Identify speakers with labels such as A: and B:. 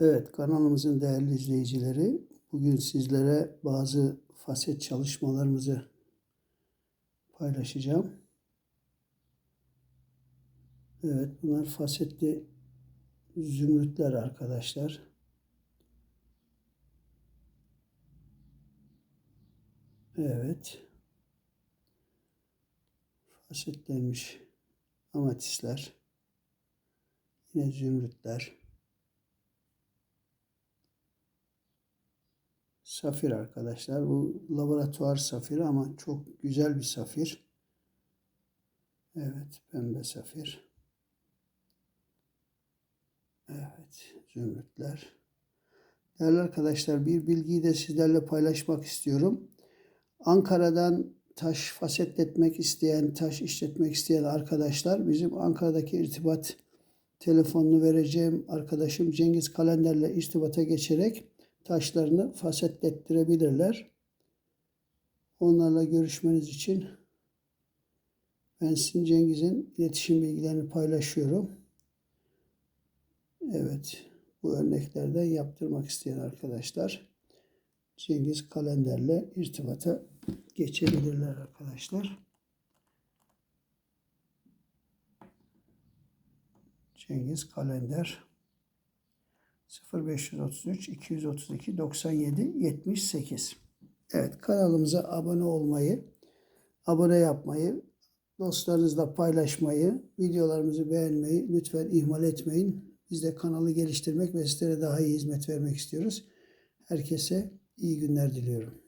A: Evet, kanalımızın değerli izleyicileri, bugün sizlere bazı faset çalışmalarımızı paylaşacağım. Evet, bunlar fasetli zümrütler arkadaşlar. Evet. Fasetlenmiş amatistler. Yine zümrütler. Safir arkadaşlar. Bu laboratuvar safiri ama çok güzel bir safir. Evet, pembe safir. Evet, zümrütler. Değerli arkadaşlar, bir bilgiyi de sizlerle paylaşmak istiyorum. Ankara'dan taş fasetletmek isteyen, taş işletmek isteyen arkadaşlar bizim Ankara'daki irtibat telefonunu vereceğim arkadaşım Cengiz Kalender'le irtibata geçerek taşlarını fasetlettirebilirler. Onlarla görüşmeniz için ben sizin Cengiz'in iletişim bilgilerini paylaşıyorum. Evet, bu örneklerden yaptırmak isteyen arkadaşlar Cengiz Kalender'le irtibata geçebilirler arkadaşlar. Cengiz Kalender 0533 232 97 78 Evet kanalımıza abone olmayı, abone yapmayı, dostlarınızla paylaşmayı, videolarımızı beğenmeyi lütfen ihmal etmeyin. Biz de kanalı geliştirmek ve sizlere daha iyi hizmet vermek istiyoruz. Herkese iyi günler diliyorum.